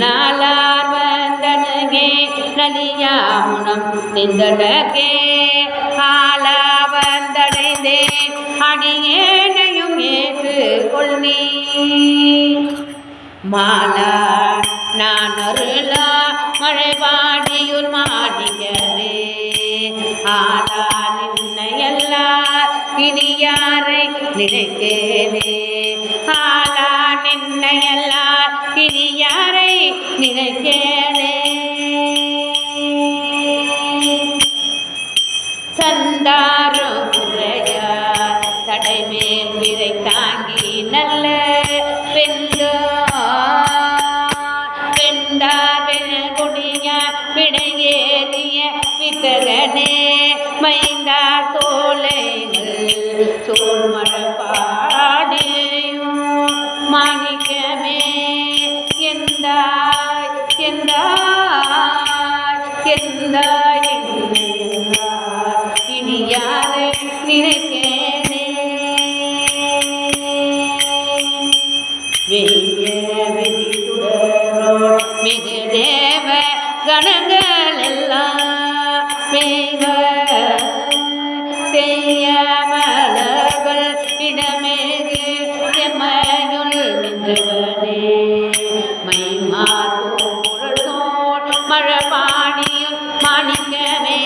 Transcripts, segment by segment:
நாளார் வந்தனகே நலியாமுனம் நின்றனகே ஆலா வந்தடைந்தே அடியேனையும் ஏற்று கொள்ளி மாலா நான் அருளா மழை பாடியுள் மாடிக்கவே ஆலா நின்னையல்லார் இனியாரை நினைக்கவே ஆலா நின்னையல்லார் இனி யாரை நினைக்கவே சந்தாரோ உரையார் தடைமேல் விரை தாங்கி நல்ல வெந்தோ வெந்தாரென கொடிய விடையேறிய வித்தகனே. மைந்தா சோலைகள் சோழ்மழப்பாடியும் மாணிக்கமே. மிகு தேவ கணங்கள் எல்லாம் மேவ செய்ய மலர்கள் இடமேகு செம்மையுள் நின்றவனே மைமாத்தோழல் சோழ் மழபாணியும் மாணிக்கமே.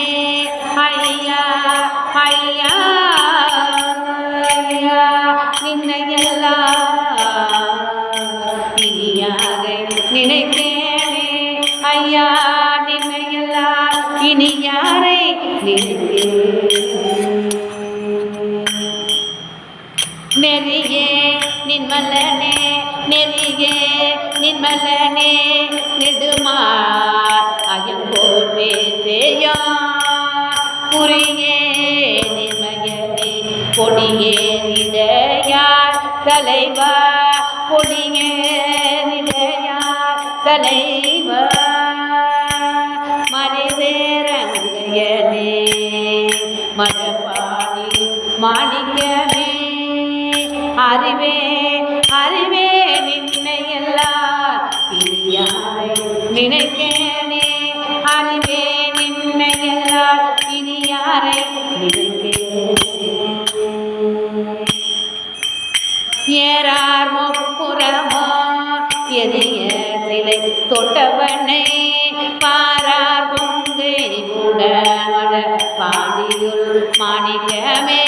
ஐயா ஐயா ஐயா. இனியாக நினைக்கேனே ஐயா நின்னையெல்லாம் இனி யாரை நெறியே நின்மலனே நெறியே நின்மலனே நெடுமார் அயங்கோட்டே செய்யா. புரியே நிர்மயனே கொடியே நிடையார் தலைவா. நிடையார் தலைவா மரிதேரங்கையனே மாணிக்கமே. அறிவே அறிவே நின்னையெல்லாம் இனியாரை நினைக்கேனே. அறிவே நின்னையெல்லாம் இனியாரை நினைக்கேனே. ஏறார் முப்புறமோ எரிய சிலை தொட்டவனை பாரார் பொங்கை உடமட பாடியுள் மாணிக்கமே.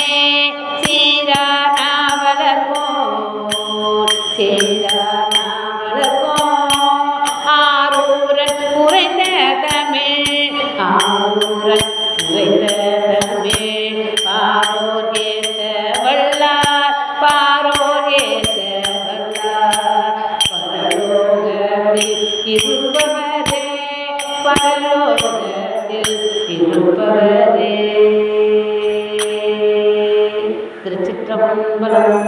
சீரா நாவலர் போல் சீரா நாவலர் போல் ஆரூரன் உரைத்த தமிழ் ஆரூரன் உரைத்த பரலோகத்தில் இருப்பவரே பரலோகத்தில் இருப்பவரே திருச்சிற்றம்பலம்